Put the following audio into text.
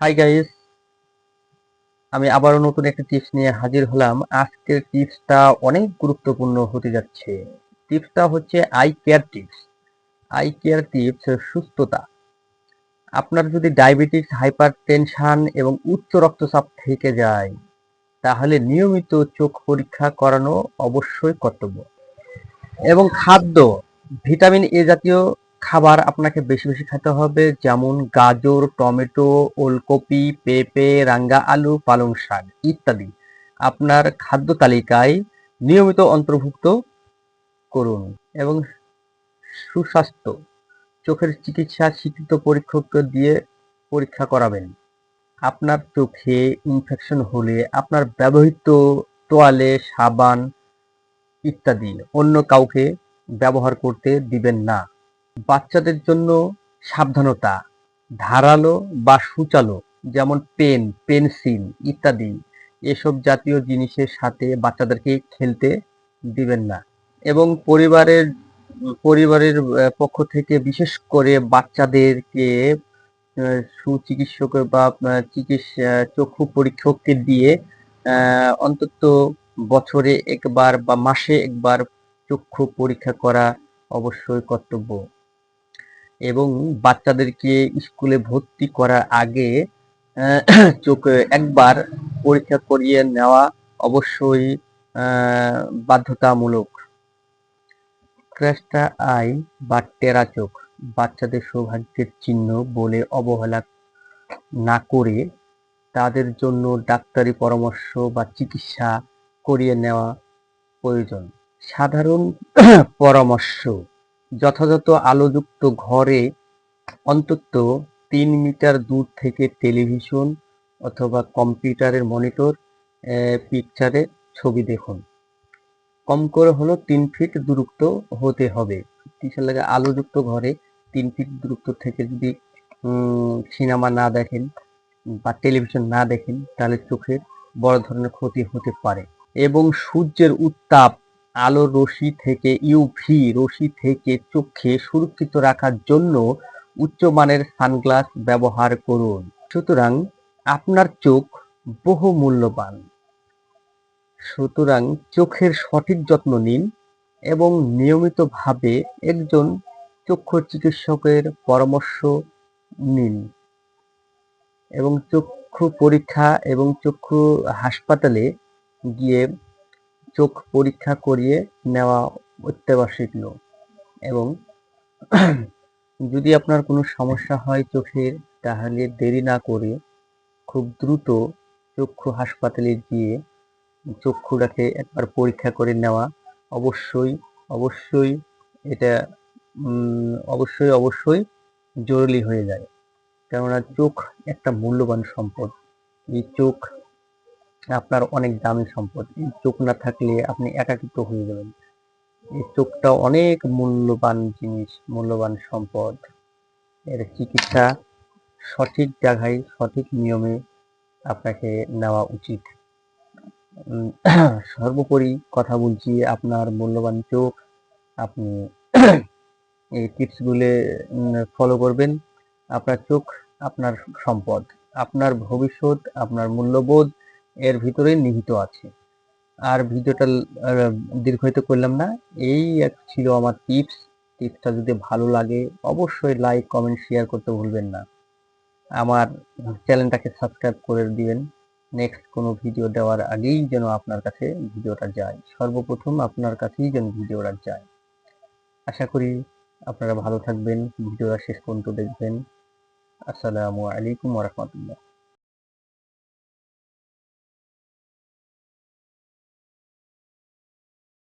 Hi guys আমি আবারও নতুন একটা টিপস নিয়ে হাজির হলাম। আজকের টিপসটা অনেক গুরুত্বপূর্ণ হতে যাচ্ছে। টিপসটা হচ্ছে eye care tips eye care tips সুস্থতা। আপনার যদি ডায়াবেটিস হাইপার টেনশন এবং উচ্চ রক্তচাপ থেকে যায়, তাহলে নিয়মিত চোখ পরীক্ষা করানো অবশ্যই কর্তব্য। এবং খাদ্য ভিটামিন এ জাতীয় খাবার আপনাকে বেশি বেশি খেতে হবে, যেমন গাজর, টমেটো, ওলকপি, পেঁপে, রাঙ্গা আলু, পালং শাক ইত্যাদি। আপনার খাদ্য তালিকায় নিয়মিত অন্তর্ভুক্ত করুন এবং সুস্বাস্থ্য, চোখের চিকিৎসা, স্বীকৃত পরীক্ষক দিয়ে পরীক্ষা করাবেন। আপনার চোখে ইনফেকশন হলে আপনার ব্যবহৃত তোয়ালে সাবান ইত্যাদি অন্য কাউকে ব্যবহার করতে দিবেন না। বাচ্চাদের জন্য সাবধানতা, ধারালো বা সূচালো, যেমন পেন, পেন্সিল ইত্যাদি, এসব জাতীয় জিনিসের সাথে বাচ্চাদেরকে খেলতে দিবেন না। এবং পরিবারের পরিবারের পক্ষ থেকে বিশেষ করে বাচ্চাদেরকে সুচিকিৎসক বা চিকিৎসা চক্ষু পরীক্ষককে দিয়ে অন্তত বছরে একবার বা মাসে একবার চক্ষু পরীক্ষা করা অবশ্যই কর্তব্য। এবং বাচ্চাদেরকে স্কুলে ভর্তি করার আগে চোখ, একবার পরীক্ষা করিয়ে নেওয়া অবশ্যই বাধ্যতামূলক। ক্র্যাশটা আই বা টেরা চোখ, বাচ্চাদের সৌভাগ্যের চিহ্ন বলে অবহেলা না করে তাদের জন্য ডাক্তারি পরামর্শ বা চিকিৎসা করিয়ে নেওয়া প্রয়োজন। সাধারণ পরামর্শ যথাযথ আলোযুক্ত ঘরে অন্তত তিন মিটার দূর থেকে টেলিভিশন অথবা কম্পিউটারের মনিটর পিকচারে ছবি দেখুন। কম করে হলো তিন ফিট দূরত্ব হতে হবে। লাগে আলোযুক্ত ঘরে তিন ফিট দূরত্ব থেকে যদি সিনেমা না দেখেন বা টেলিভিশন না দেখেন, তাহলে চোখের বড় ধরনের ক্ষতি হতে পারে। এবং সূর্যের উত্তাপ আলোর রশ্মি থেকে ইউভি রশ্মি থেকে চোখে সুরক্ষিত রাখার জন্য উচ্চমানের সানগ্লাস ব্যবহার করুন। সুতরাং আপনার চোখ বহু মূল্যবান সুতরাং চোখের সঠিক যত্ন নিন এবং নিয়মিতভাবে একজন চক্ষু চিকিৎসকের পরামর্শ নিন এবং চক্ষু পরীক্ষা এবং চক্ষু হাসপাতালে গিয়ে চোখ পরীক্ষা করিয়ে নেওয়া অত্যাবশ্যক এবং যদি আপনার কোনো সমস্যা হয় চোখের, তাহলে দেরি না করে খুব দ্রুত চক্ষু হাসপাতালে গিয়ে চক্ষুটাকে একবার পরীক্ষা করে নেওয়া অবশ্যই অবশ্যই এটা অবশ্যই অবশ্যই জরুরি হয়ে যায়। কেননা চোখ একটা মূল্যবান সম্পদ। এই চোখ আপনার অনেক দামি সম্পদ। এই চোখ না থাকলে আপনি একাকিত্ব হয়ে যাবেন। এই চোখটা অনেক মূল্যবান জিনিস, মূল্যবান সম্পদ। এর চিকিৎসা সঠিক জায়গায়, সঠিক নিয়মে আপনাকে নেওয়া উচিত। সর্বোপরি কথা বলছি, আপনার মূল্যবান চোখ, আপনি এই টিপসগুলো ফলো করবেন। আপনার চোখ, আপনার সম্পদ। আপনার ভবিষ্যৎ, আপনার মূল্যবোধ এর ভিতরেই নিহিত আছে। আর ভিডিওটা দীর্ঘায়িত করলাম না। এই এক ছিল আমার টিপস। টিপসটা যদি ভালো লাগে, অবশ্যই লাইক, কমেন্ট, শেয়ার করতে ভুলবেন না। আমার চ্যানেলটাকে সাবস্ক্রাইব করে দিবেন। নেক্সট কোনো ভিডিও দেওয়ার আগেই যেন আপনার কাছে ভিডিওটা যায়। সর্বপ্রথম আপনার কাছেই যেন ভিডিওটা যায়। আশা করি আপনারা ভালো থাকবেন। ভিডিওটা শেষ পর্যন্ত দেখবেন। আসসালামু আলাইকুম ওরহমতুল্লাহ